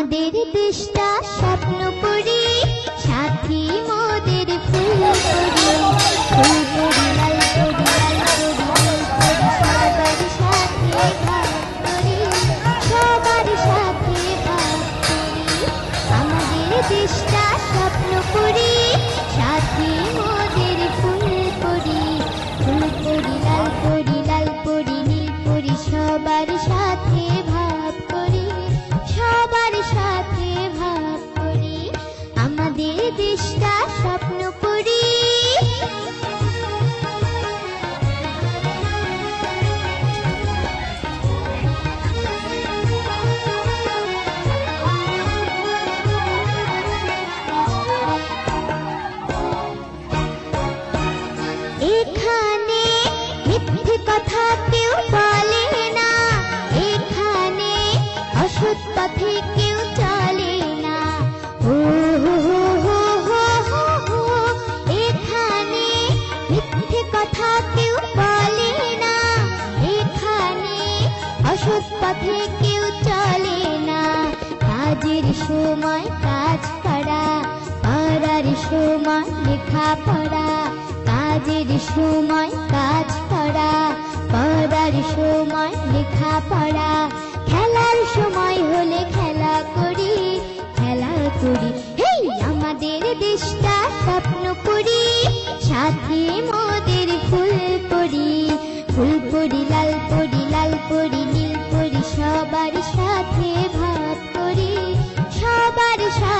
আমাদের দেশটা স্বপ্ন পরি সাথী মোদের ফুল সবার সাথে ভাগ করি, সবার সাথে ভাগ করি। আমাদের দেশটা স্বপ্ন ফুল সাথে ভাব করি। আমাদের দেশটা স্বপ্ন এখানে মিথ্যে কথা পথে কেউ চলে না হো হো হো হো হো হো হো। এখানে কথা কেউ বলে না এখানে অসৎ পথে কেউ চলে না কাজের সময় কাজ করা, পড়ার সময় লেখা পড়া কাজ করা, পড়ার সময় লেখা পড়া সময় হলে খেলা করি খেলা করি। হেই, আমাদের দেশটা স্বপ্ন করি, সাথে মোদের ফুল পরি ফুল পরি লাল পরি লাল পরি নীল পরি সবার সাথে ভাব করি। সবার সাথে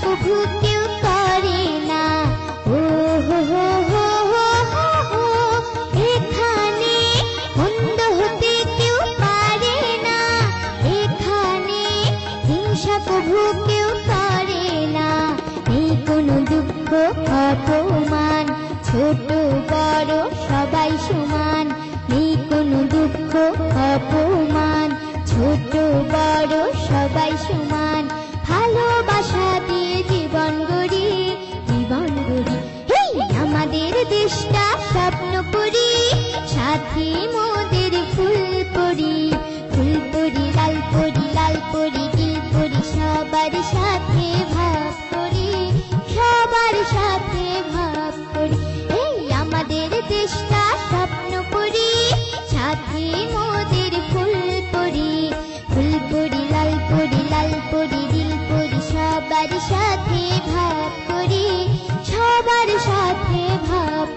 প্রভু কেউ পারে না। এখানে হিংসা প্রভু কেউ না। দুঃখ অপমান, ছোট বড় সবাই সমান। নেই কোনো দুঃখ অপমান, ছোট বড় সবাই সমান। সাথে করি সবার সাথে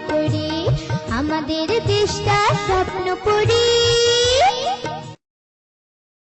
করি। আমাদের দেশটা স্বপ্ন পরি